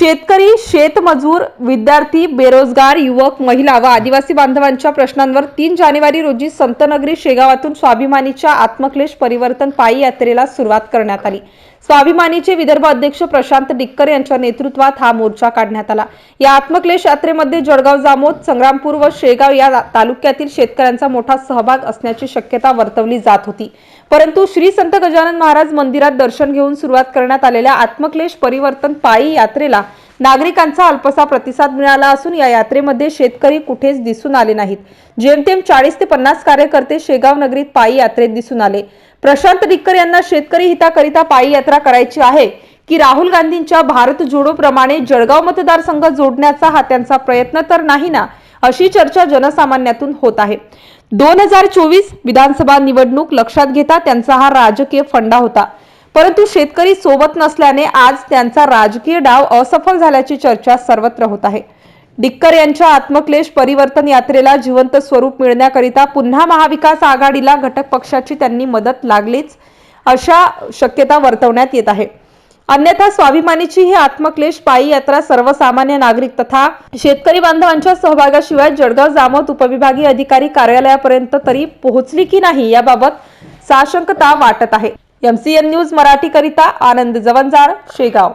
शेतकरी शेतमजूर विद्यार्थी बेरोजगार युवक महिला व आदिवासी बांधवांच्या प्रश्नांवर तीन जानेवारी रोजी संतनगरी शेगावातून स्वाभिमानीच्या आत्मक्लेश परिवर्तन पायी यात्रेला सुरुवात करण्यात आली. स्वाभिमानीचे विदर्भ अध्यक्ष प्रशांत डिक्कर यांच्या नेतृत्वात हा मोर्चा काढण्यात आला. या आत्मक्लेश यात्रेमध्ये जळगाव जामोद संग्रामपूर व शेगाव या तालुक्यातील शेतकऱ्यांचा मोठा सहभाग असण्याची शक्यता वर्तवली जात होती. परंतु श्री संत गजानन महाराज मंदिरात दर्शन घेऊन सुरुवात करण्यात आलेल्या आत्मक्लेश परिवर्तन पायी यात्रेला नागरिकांचा अल्पसा प्रतिसाद मिळाला असून या यात्रेमध्ये शेतकरी कुठेच दिसून आले नाहीत. जेमतेम चाळीस ते पन्नास कार्यकर्ते शेगाव नगरीत पायी यात्रेत दिसून आले. प्रशांत डिक्कर यांना शेतकरी हिताकरिता पायी यात्रा करायची आहे की राहुल गांधींच्या भारत जोडो प्रमाणे जळगाव मतदारसंघ जोडण्याचा हा त्यांचा प्रयत्न तर नाही ना अशी चर्चा जनसामान्यातून होत आहे. दोन हजार चोवीस विधानसभा निवडणूक लक्षात घेता त्यांचा हा राजकीय फंडा होता. परंतु शेतकरी सोबत नसल्याने आज त्यांचा राजकीय डाव असफल झाल्याची चर्चा सर्वत्र होत आहे. डिक्कर यांच्या आत्मक्लेश परिवर्तन यात्रेला जिवंत स्वरूप मिळण्याकरिता पुन्हा महाविकास आघाडीला घटक पक्षाची त्यांनी मदत लागलीच अशा शक्यता वर्तवण्यात येत आहे. अन्यथा स्वाभिमानीची ही आत्मक्लेश पायी यात्रा सर्वसामान्य नागरिक तथा शेतकरी बांधवांच्या सहभागाशिवाय जळगाव जामोद उपविभागीय अधिकारी कार्यालयापर्यंत तरी पोहोचली की नाही याबाबत साशंकता वाटत आहे. एमसीएन न्यूज मराठी करिता आनंद जवंजाळ शेगाव.